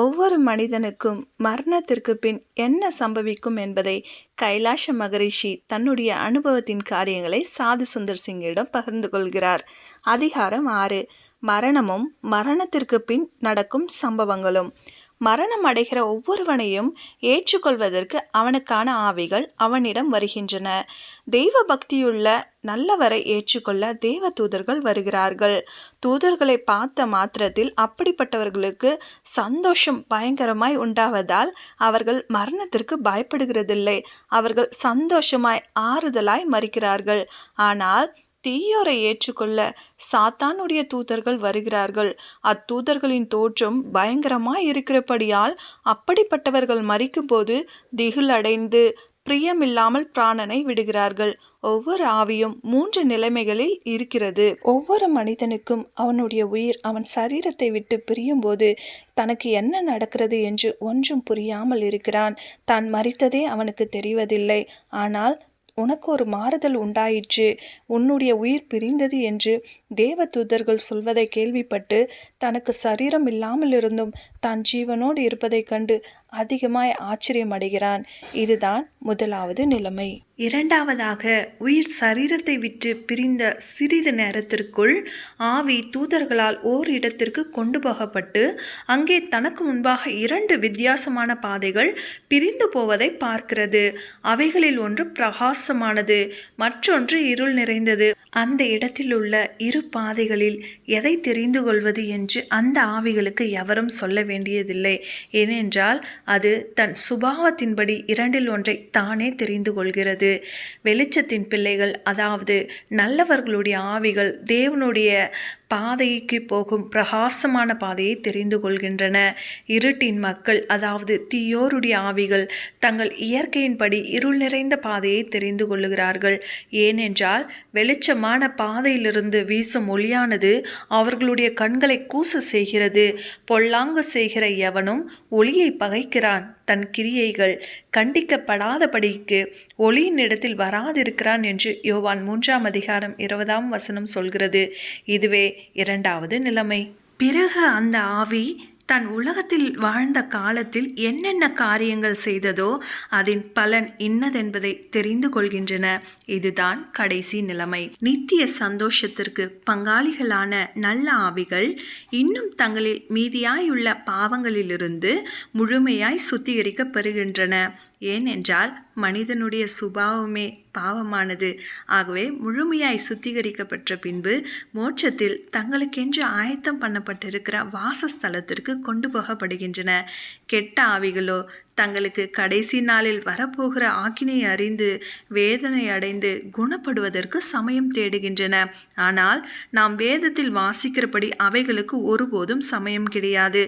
ஒவ்வொரு மனிதனுக்கும் மரணத்திற்கு பின் என்ன சம்பவிக்கும் என்பதை கைலாஷ மகரிஷி தன்னுடைய அனுபவத்தின் காரியங்களை சாது சுந்தர் சிங்கிடம் பகிர்ந்து கொள்கிறார். அதிகாரம் ஆறு. மரணமும் மரணத்திற்கு பின் நடக்கும் சம்பவங்களும். மரணம் அடைகிற ஒவ்வொருவனையும் ஏற்றுக்கொள்வதற்கு அவனுக்கான ஆவிகள் அவனிடம் வருகின்றன. தெய்வ பக்தியுள்ள நல்லவரை ஏற்றுக்கொள்ள தேவ தூதர்கள் வருகிறார்கள். தூதர்களை பார்த்த மாத்திரத்தில் அப்படிப்பட்டவர்களுக்கு சந்தோஷம் பயங்கரமாய் உண்டாவதால் அவர்கள் மரணத்திற்கு பயப்படுகிறதில்லை. அவர்கள் சந்தோஷமாய் ஆறுதலாய் மறிக்கிறார்கள். ஆனால் தீயோரை ஏற்றுக்கொள்ள சாத்தானுடைய தூதர்கள் வருகிறார்கள். அத்தூதர்களின் தோற்றம் பயங்கரமாய் இருக்கிறபடியால் அப்படிப்பட்டவர்கள் மறிக்கும்போது திகில் அடைந்து பிரியமில்லாமல் பிராணனை விடுகிறார்கள். ஒவ்வொரு ஆவியும் மூன்று நிலைமைகளில் இருக்கிறது. ஒவ்வொரு மனிதனுக்கும் அவனுடைய உயிர் அவன் சரீரத்தை விட்டு பிரியும்போது தனக்கு என்ன நடக்கிறது என்று ஒன்றும் புரியாமல் இருக்கிறான். தான் மறித்ததே அவனுக்கு தெரிவதில்லை. ஆனால் உனக்கு ஒரு மாறுதல் உண்டாயிற்று உன்னுடைய உயிர் பிரிந்தது என்று தேவ தூதர்கள் சொல்வதை கேள்விப்பட்டு தனக்கு சரீரம் இல்லாமல் இருந்தும் தான் ஜீவனோடு இருப்பதைக் கண்டு அதிகமாய் ஆச்சரியமடைகிறான். இதுதான் முதலாவது நிலைமை. இரண்டாவதாக உயிர் சரீரத்தை விட்டு பிரிந்த சிறிது நேரத்திற்குள் ஆவி தூதர்களால் ஓர் இடத்திற்கு கொண்டு போகப்பட்டு அங்கே தனக்கு முன்பாக இரண்டு வித்தியாசமான பாதைகள் பிரிந்து போவதை பார்க்கிறது. அவைகளில் ஒன்று பிரகாசமானது மற்றொன்று இருள் நிறைந்தது. அந்த இடத்தில் உள்ள இரு பாதைகளில் எதை தெரிந்து கொள்வது என்று அந்த ஆவிகளுக்கு எவரும் சொல்ல வேண்டியதில்லை. ஏனென்றால் அது தன் சுபாவத்தின்படி இரண்டில் ஒன்றை தானே தெரிந்து கொள்கிறது. வெளிச்சத்தின் பிள்ளைகள் அதாவது நல்லவர்களுடைய ஆவிகள் தேவனுடைய பாதைக்கு போகும் பிரகாசமான பாதையை தெரிந்து கொள்கின்றன. இருட்டின் மக்கள் அதாவது தீயோருடைய ஆவிகள் தங்கள் இயற்கையின்படி இருள் நிறைந்த பாதையை தெரிந்து கொள்ளுகிறார்கள். ஏனென்றால் வெளிச்சமான பாதையிலிருந்து வீசும் ஒளியானது அவர்களுடைய கண்களை கூச செய்கிறது. பொல்லாங்கு செய்கிற எவனும் ஒளியை பகைக்கிறான். தன் கிரியைகள் கண்டிக்கப்படாதபடிக்கு ஒளியின் இடத்தில் வராதிருக்கிறான் என்று யோவான் மூன்றாம் அதிகாரம் இருபதாம் வசனம் சொல்கிறது. இதுவே இரண்டாவது நிலைமை. பிறகு அந்த ஆவி தன் உலகத்தில் வாழ்ந்த காலத்தில் என்னென்ன காரியங்கள் செய்ததோ அதன் பலன் இன்னதென்பதை தெரிந்து கொள்கின்றன. இதுதான் கடைசி நிலைமை. நித்திய சந்தோஷத்திற்கு பங்காளிகளான நல்ல ஆவிகள் இன்னும் தங்களில் மீதியாயுள்ள பாவங்களிலிருந்து முழுமையாய் சுத்திகரிக்கப்படுகின்றன ஏனென்றால் மனிதனுடைய சுபாவமே பாவமானது. ஆகவே முழுமையாய் சுத்திகரிக்கப்பட்ட பின்பு மோட்சத்தில் தங்களுக்கென்று ஆயத்தம் பண்ணப்பட்டிருக்கிற வாசஸ்தலத்திற்கு கொண்டு போகப்படுகின்றன. கெட்ட ஆவிகளோ தங்களுக்கு கடைசி நாளில் வரப்போகிற ஆக்கினை அறிந்து வேதனை அடைந்து குணப்படுவதற்கு சமயம் தேடுகின்றன. ஆனால் நாம் வேதத்தில் வாசிக்கிறபடி அவைகளுக்கு ஒருபோதும் சமயம் கிடையாது.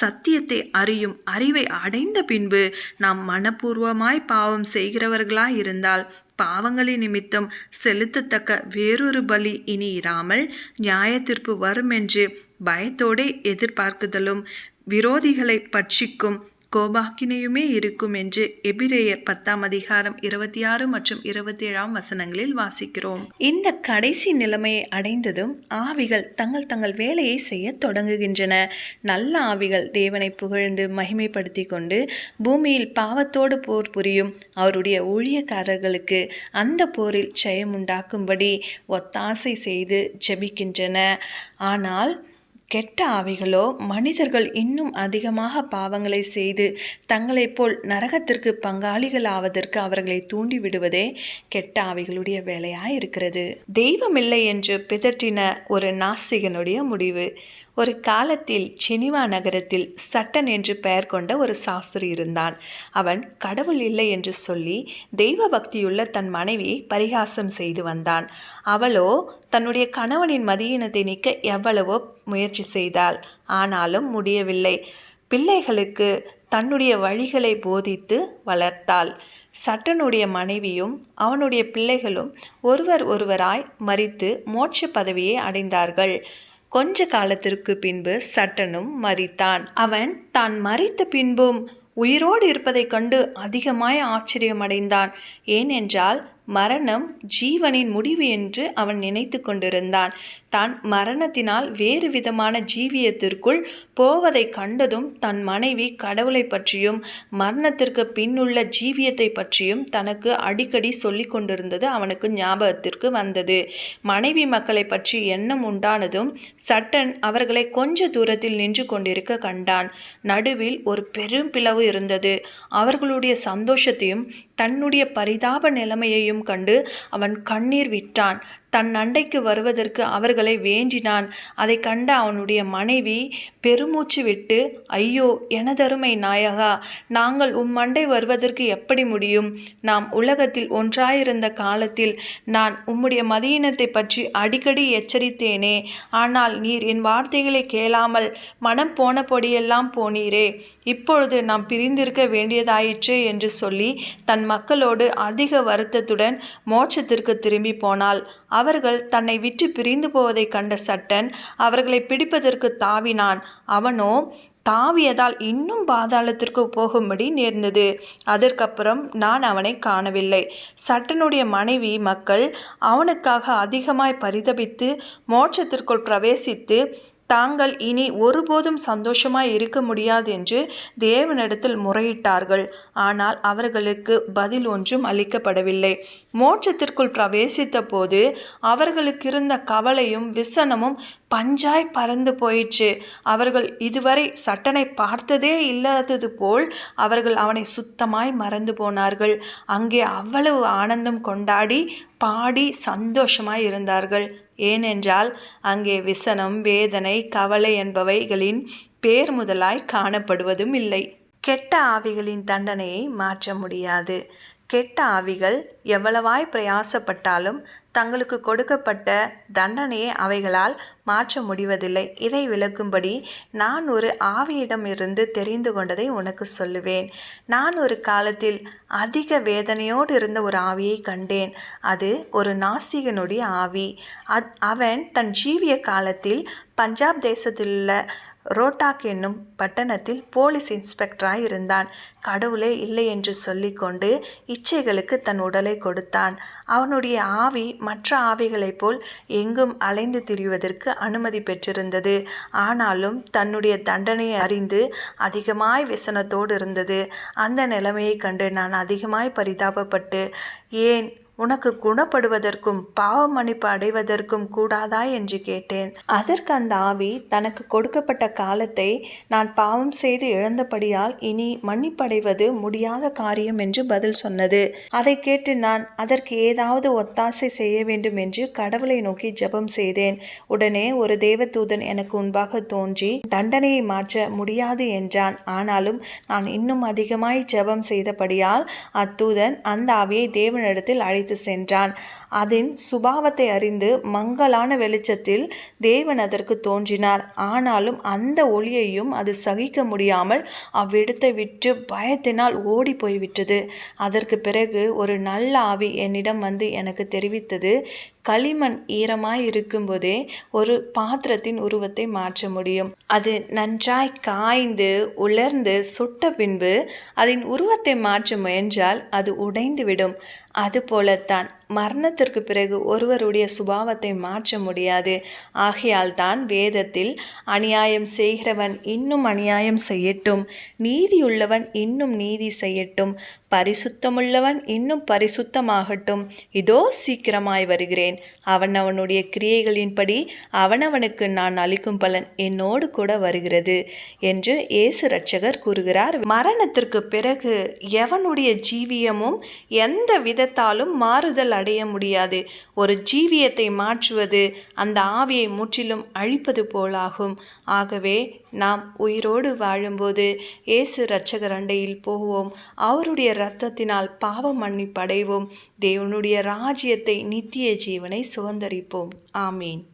சத்தியத்தை அறியும் அறிவை அடைந்த பின்பு நாம் மனப்பூர்வமாய் பாவம் செய்கிறவர்களாய் இருந்தால் பாவங்களின் நிமித்தம் செலுத்தத்தக்க வேறொரு பலி இனி இராமல் நியாயத்திற்பு வரும் என்று பயத்தோடே எதிர்பார்க்குதலும் விரோதிகளை பட்சிக்கும் கோபாக்கினையுமே இருக்கும் என்று எபிரேயர் பத்தாம் அதிகாரம் இருபத்தி ஆறு மற்றும் இருபத்தி ஏழாம் வசனங்களில் வாசிக்கிறோம். இந்த கடைசி நிலைமையை அடைந்ததும் ஆவிகள் தங்கள் தங்கள் வேலையை செய்ய தொடங்குகின்றன. நல்ல ஆவிகள் தேவனை புகழ்ந்து மகிமைப்படுத்தி கொண்டு பூமியில் பாவத்தோடு போர் புரியும் அவருடைய ஊழியக்காரர்களுக்கு அந்த போரில் ஜெயம் உண்டாக்கும்படி ஒத்தாசை செய்து ஜெபிக்கின்றன. ஆனால் கெட்ட ஆவிகளோ மனிதர்கள் இன்னும் அதிகமாக பாவங்களை செய்து தங்களைப் போல் நரகத்திற்கு பங்காளிகள் ஆவதற்கு அவர்களை தூண்டிவிடுவதே கெட்ட ஆவிகளுடைய வேலையாக இருக்கிறது தெய்வமில்லை என்று பிதற்றின ஒரு நாஸ்திகனுடைய முடிவு. ஒரு காலத்தில் ஜெனிவா நகரத்தில் சட்டன் என்று பெயர் கொண்ட ஒரு சாஸ்திரி இருந்தான். அவன் கடவுள் இல்லை என்று சொல்லி தெய்வ பக்தியுள்ள தன் மனைவியை பரிகாசம் செய்து வந்தான். அவளோ தன்னுடைய கணவனின் மதியினத்தை நீக்க எவ்வளவோ முயற்சி செய்தாள். ஆனாலும் முடியவில்லை. பிள்ளைகளுக்கு தன்னுடைய வழிகளை போதித்து வளர்த்தாள். சட்டனுடைய மனைவியும் அவனுடைய பிள்ளைகளும் ஒருவர் ஒருவராய் மறித்து மோட்ச பதவியை அடைந்தார்கள். கொஞ்ச காலத்திற்கு பின்பு சட்டனும் மறித்தான் அவன் தான் மறித்த பின்பும் உயிரோடு இருப்பதைக் கண்டு அதிகமாய் ஆச்சரியமடைந்தான். ஏனென்றால் மரணம் ஜீவனின் முடிவு என்று அவன் நினைத்து கொண்டிருந்தான். தான் மரணத்தினால் வேறு விதமான ஜீவியத்திற்குள் போவதை கண்டதும் தன் மனைவி கடவுளை பற்றியும் மரணத்திற்கு பின்னுள்ள ஜீவியத்தை பற்றியும் தனக்கு அடிக்கடி சொல்லி கொண்டிருந்தது அவனுக்கு ஞாபகத்திற்கு வந்தது. மனைவி மக்களை பற்றி எண்ணம் உண்டானதும் சட்டன் அவர்களை கொஞ்ச தூரத்தில் நின்று கொண்டிருக்க கண்டான். நடுவில் ஒரு பெரும் பிளவு இருந்தது. அவர்களுடைய சந்தோஷத்தையும் தன்னுடைய பரிதாப நிலைமையையும் கண்டு அவன் கண்ணீர் விட்டான். தன் அண்டைக்கு வருவதற்கு அவர்களை வேண்டினான். அதை கண்ட அவனுடைய மனைவி பெருமூச்சு விட்டு ஐயோ எனதருமை நாயகா நாங்கள் உம் மண்டை வருவதற்கு எப்படி முடியும்? நாம் உலகத்தில் ஒன்றாயிருந்த காலத்தில் நான் உம்முடைய மதியினத்தை பற்றி அடிக்கடி எச்சரித்தேனே. ஆனால் நீர் என் வார்த்தைகளை கேளாமல் மனம் போனபடியெல்லாம் போனீரே. இப்பொழுது நாம் பிரிந்திருக்க வேண்டியதாயிற்று என்று சொல்லி தன் மக்களோடு அதிக வருத்தத்துடன் மோட்சத்திற்கு திரும்பி போனாள். அவர்கள் தன்னை விற்று பிரிந்து போவதை கண்ட சட்டன் அவர்களை பிடிப்பதற்கு தாவினான். அவனோ தாவியதால் இன்னும் பாதாளத்திற்கு போகும்படி நேர்ந்தது. அதற்கப்புறம் நான் அவனை காணவில்லை. சட்டனுடைய மனைவி மக்கள் அவனுக்காக அதிகமாய் பரிதபித்து மோட்சத்திற்குள் பிரவேசித்து தாங்கள் இனி ஒருபோதும் சந்தோஷமாய் இருக்க முடியாது என்று தேவனிடத்தில் முறையிட்டார்கள். ஆனால் அவர்களுக்கு பதில் ஒன்றும் அளிக்கப்படவில்லை. மோட்சத்திற்குள் பிரவேசித்த போது அவர்களுக்கு இருந்த கவலையும் விசனமும் பஞ்சாய் பறந்து போயிற்று. அவர்கள் இதுவரை சட்டனை பார்த்ததே இல்லாதது போல் அவர்கள் அவனை சுத்தமாய் மறந்து போனார்கள். அங்கே அவ்வளவு ஆனந்தம் கொண்டாடி பாடி சந்தோஷமாய் இருந்தார்கள். ஏனென்றால் அங்கே விசனம் வேதனை கவலை என்பவைகளின் பேர் முதலாய் காணப்படுவதும் இல்லை. கெட்ட ஆவிகளின் தண்டனையை மாற்ற முடியாது. கெட்ட ஆவிகள் எவ்வளவாய் பிரயாசப்பட்டாலும் தங்களுக்கு கொடுக்கப்பட்ட தண்டனையை அவைகளால் மாற்ற முடிவதில்லை. இதை விளக்கும்படி நான் ஒரு ஆவியிடமிருந்து தெரிந்து கொண்டதை உனக்கு சொல்லுவேன். நான் ஒரு காலத்தில் அதிக வேதனையோடு இருந்த ஒரு ஆவியை கண்டேன். அது ஒரு நாசிகனுடைய ஆவி. அத் அவன் தன் ஜீவிய காலத்தில் பஞ்சாப் தேசத்திலுள்ள ரோட்டாக் என்னும் பட்டணத்தில் போலீஸ் இன்ஸ்பெக்டராய் இருந்தான். கடவுளே இல்லை என்று சொல்லிக்கொண்டு இச்சைகளுக்கு தன் உடலை கொடுத்தான். அவனுடைய ஆவி மற்ற ஆவிகளைப் போல் எங்கும் அலைந்து திரிவதற்கு அனுமதி பெற்றிருந்தது. ஆனாலும் தன்னுடைய தண்டனையை அறிந்து அதிகமாய் விசனத்தோடு இருந்தது. அந்த நிலைமையை கண்டு நான் அதிகமாய் பரிதாபப்பட்டு ஏன் உனக்கு குணப்படுவதற்கும் பாவ மன்னிப்பு அடைவதற்கும் கூடாதா என்று கேட்டேன். அதற்கு அந்த ஆவி தனக்கு கொடுக்கப்பட்ட காலத்தை நான் பாவம் செய்து இழந்தபடியால் இனி மன்னிப்படைவது முடியாத காரியம் என்று பதில் சொன்னது. அதை கேட்டு நான் அதற்கு ஏதாவது ஒத்தாசை செய்ய வேண்டும் என்று கடவுளை நோக்கி ஜெபம் செய்தேன். உடனே ஒரு தேவதூதன் எனக்கு முன்பாக தோன்றி தண்டனையை மாற்ற முடியாது என்றான். ஆனாலும் நான் இன்னும் அதிகமாய் ஜெபம் செய்தபடியால் அத்தூதன் அந்த ஆவியை தேவனிடத்தில் அழைத்து அழைத்து சென்றான். அதன் சுபாவத்தை அறிந்து மங்கலான வெளிச்சத்தில் தேவன் அதற்கு தோன்றினார். ஆனாலும் அந்த ஒளியையும் அது சகிக்க முடியாமல் அவ்விடத்தை விட்டு பயத்தினால் ஓடி போய்விட்டது. அதற்கு பிறகு ஒரு நல்ல ஆவி என்னிடம் வந்து எனக்கு தெரிவித்தது களிமண் ஈரமாய் இருக்கும்போதே ஒரு பாத்திரத்தின் உருவத்தை மாற்ற முடியும். அது நன்றாய் காய்ந்து உலர்ந்து சுட்ட பின்பு அதன் உருவத்தை மாற்ற முயன்றால் அது உடைந்துவிடும். அதுபோலத்தான் மரணத்திற்கு பிறகு ஒருவருடைய சுபாவத்தை மாற்ற முடியாது. ஆகையால் தான் வேதத்தில் அநியாயம் செய்கிறவன் இன்னும் அநியாயம் செய்யட்டும். நீதியுள்ளவன் இன்னும் நீதி செய்யட்டும். பரிசுத்தமுள்ளவன் இன்னும் பரிசுத்தமாகட்டும். இதோ சீக்கிரமாய் வருகிறேன். அவன் அவனுடைய கிரியைகளின்படி அவனவனுக்கு நான் அளிக்கும் பலன் என்னோடு கூட வருகிறது என்று இயேசு ரட்சகர் கூறுகிறார். மரணத்திற்கு பிறகு எவனுடைய ஜீவியமும் எந்த விதத்தாலும் மாறுதல் அடைய முடியாது. ஒரு ஜீவியத்தை மாற்றுவது அந்த ஆவியை முற்றிலும் அழிப்பது போலாகும். ஆகவே நாம் உயிரோடு வாழும்போது இயேசு இரட்சகர் அண்டையில் போவோம். அவருடைய இரத்தத்தினால் பாவம் மன்னிப்படைவோம். தேவனுடைய ராஜ்யத்தை நித்திய ஜீவனை சுதந்தரிப்போம். ஆமீன்.